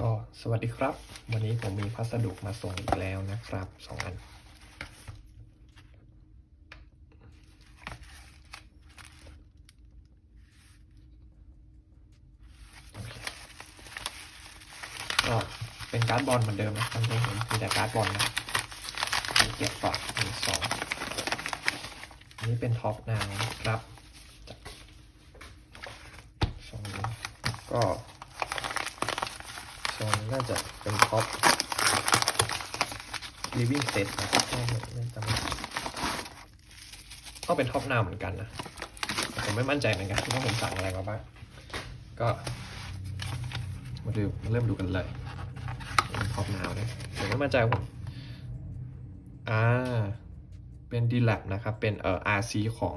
ก็สวัสดีครับ วันนี้ผมมีพัสดุมาส่งอีกแล้วนะครับสองอันเคก็เป็นการ์ดบอลเหมือนเดิมนะทำให้เห็นมีแต่การ์ดบอลนะมีเก็บก่อนมีสองอันนี้เป็นท็อปนาวนะครับสองก็ น่าจะเป็นท็อป living set นะครับไม่ไม่ไม่จำไม่ผิดก็เป็นท็อปนาวเหมือนกันนะผมไม่มั่นใจเหมือนกันว่าผมสั่งอะไรมาบ้างก็มาดูมาเริ่มดูกันเลยท็อปนาวนะผมไม่มั่นใจผมอ่าเป็น d l a b นะครับ เป็นเอ่อ RC ของ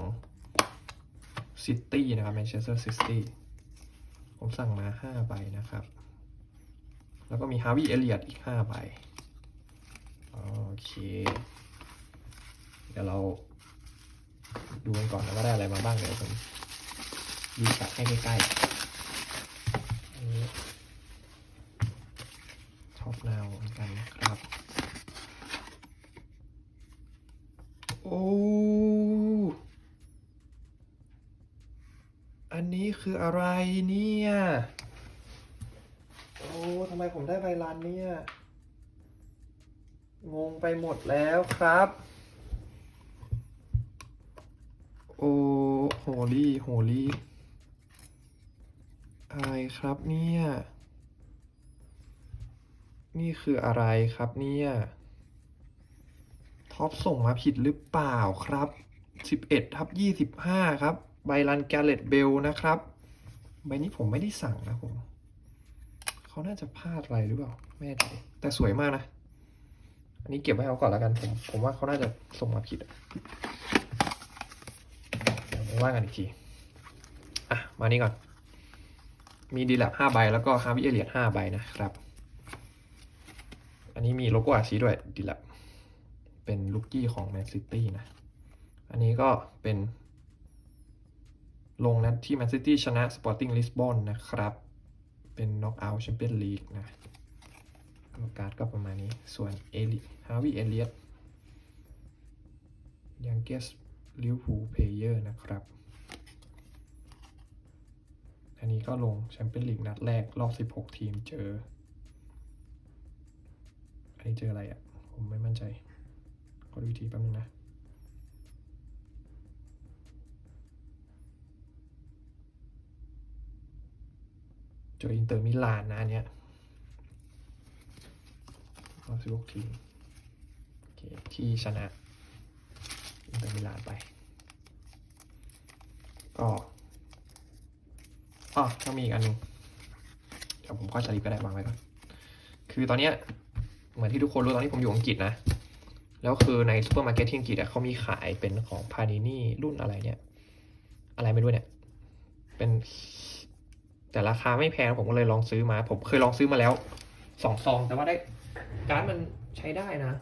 City นะครับ Manchester City ผมสั่งมา 5 ใบนะครับ แล้วก็มี Harvey Elliott อีก5ใบโอเค เดี๋ยวเราดูกันก่อนนะว่าได้อะไรมาบ้างเดี๋ยวผมดีสับให้ใกล้ๆท็อปนาวเหมือนกันนะครับ โอ้ อันนี้คืออะไรเนี่ย ทำไมผมได้ใบลานเนี่ย งงไปหมดแล้วครับ โอ้โหลี่โหลี่อะไรครับเนี่ย นี่คืออะไรครับเนี่ย ท็อปส่งมาผิดหรือเปล่าครับ 11ทับ25 ครับ ใบรันแกเลตเบลนะครับ ใบนี้ผมไม่ได้สั่งนะผม เขาน่าจะพลาดอะไรหรือเปล่าไม่แน่ใจแต่สวยมากนะ อันนี้เก็บไว้เอาก่อนแล้วกันผมผมว่าเขาน่าจะส่งมาผิดเดี๋ยวมาว่ากันอีกทีอะมานี่ก่อน มีดีแลบห้าใบแล้วก็ฮาวิเอเลียห้าใบนะครับ อันนี้มีโลโก้อาชีด้วยดีแลบเป็นลูกกี้ของแมนซิตี้นะ อันนี้ก็เป็นลงนัดที่แมนซิตี้ชนะสปอร์ติ้งลิสบอนนะครับ เป็นน็อกเอาท์แชมเปี้ยนลีกนะการ์ดก็ประมาณนี้ ส่วนเอลิฮาวิเอเลียตยังเกสลิวพูเพเยอร์นะครับ อันนี้ก็ลงแชมเปี้ยนลีกนัดแรก รอบ 16 ทีมเจอ อันนี้เจออะไรอะ่ะ ผมไม่มั่นใจ ขอดูทีแป๊บนึงนะ เจออินเตอร์มิลานนะเนี้ยรอบสิบหกทีมโอเคที่ชนะอินเตอร์มิลานไป ก็อ๋อต้องมีอีกอันหนึงเดี๋ยวผมก็จะรีบก็ได้วางไว้ก่อน คือตอนเนี้ยเหมือนที่ทุกคนรู้ตอนนี้ผมอยู่อังกฤษนะ แล้วคือในซูเปอร์มาร์เก็ตที่อังกฤษเขามีขายเป็นของพานินี่รุ่นอะไรเนี่ย อะไรไม่รู้เนี่ย เป็น แต่ราคาไม่แพงผมก็เลยลองซื้อมา ผมเคยลองซื้อมาแล้วสองซอง แต่ว่าได้การ์ดมันใช้ได้นะ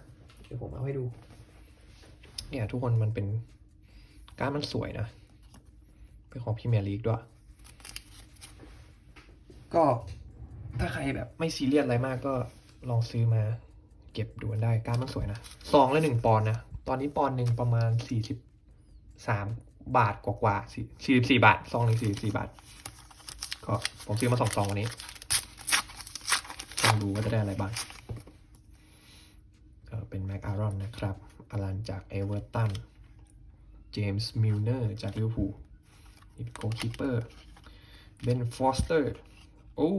เดี๋ยวผมเอาให้ดู เนี่ย ทุกคนมันเป็นการ์ดมันสวยนะ เป็นของพรีเมียร์ลีกด้วย ก็ถ้าใครแบบไม่ซีเรียสอะไรมากก็ลองซื้อมาเก็บดูกันได้การ์ดมันสวยนะซองละหนึ่งปอนด์นะ ตอนนี้ปอนด์หนึ่งประมาณสี่สิบสามบาทกว่าๆสี่สี่สิบสี่บาทซองหนึ่งสี่สิบสี่บาท ก็ผมซื้อมาสองซองวันนี้ลองดูว่าจะได้อะไรบ้างเอ่อเป็นแม็กอารอนนะครับอลันจากเอเวอร์ตัน เจมส์มิลเนอร์จากลิเวอร์พูลอีกโกคีเปอร์เบนฟอสเตอร์โอ้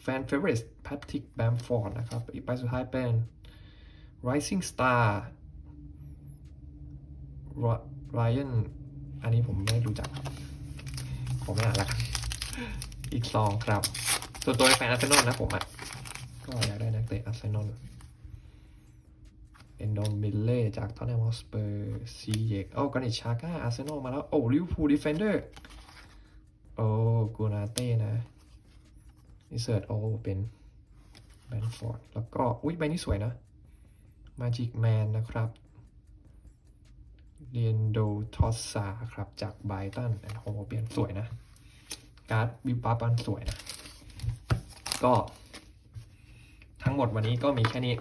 แฟนเฟเวอร์แพทริกแบมฟอร์ดนะครับ อีกใบสุดท้ายเป็น Rising Star ไรอันอันนี้ผมไม่รู้จักครับผมไม่อ่านละ อีกซองครับ ส่วนตัวแฟนอาร์เซนอลนะผมอะ ก็อยากได้นักเตะอาร์เซนอลเอนโดมิลเล่จากทอนแนมฮอสเปอร์ซีเยกโอ้กานิชาก้าอาร์เซนอลมาแล้ว โอ้ลิเวอร์พูลดิเฟนเดอร์โอ้กูนาเต้นะนิเซิร์ตโอ้เป็นแบนฟอร์ดแล้วก็อุ้ยใบนี้สวยนะมาจิกแมนนะครับเรียนโดทอสซาครับจากไบตันแอนโฮเปลียนสวยนะ การ์ดบิวปั๊บอันสวยนะ ก็ ทั้งหมดวันนี้ก็มีแค่นี้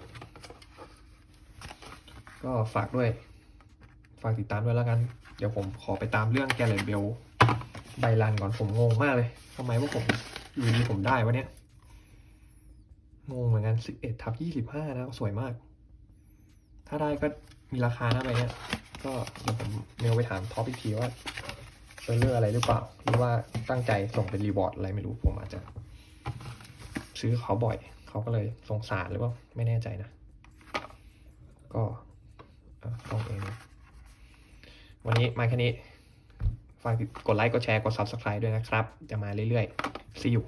ก็ฝากด้วย ฝากติดตามด้วยแล้วกัน เดี๋ยวผมขอไปตามเรื่องแกเลนเบลไบรันก่อนผมงงมากเลยทำไมว่าผมอยู่ดีผมได้วะเนี่ย งงเหมือนกันสิบเอ็ดทับยี่สิบห้านะ สวยมาก ถ้าได้ก็มีราคานะไปเนี่ยก็เดี๋ยวผมเมลไปถามท็อปอีกทีว่า เออเรื่องอะไรหรือเปล่าหรือว่าตั้งใจส่งเป็นรีวอร์ดอะไรไม่รู้ผมอาจจะ ซื้อเขาบ่อย เขาก็เลยสงสารหรือเปล่าไม่แน่ใจนะ ก็ต้องเองวันนี้มาแค่นี้ฝากกดไลค์กดแชร์กด Subscribe ด้วยนะครับ จะมาเรื่อยๆ see you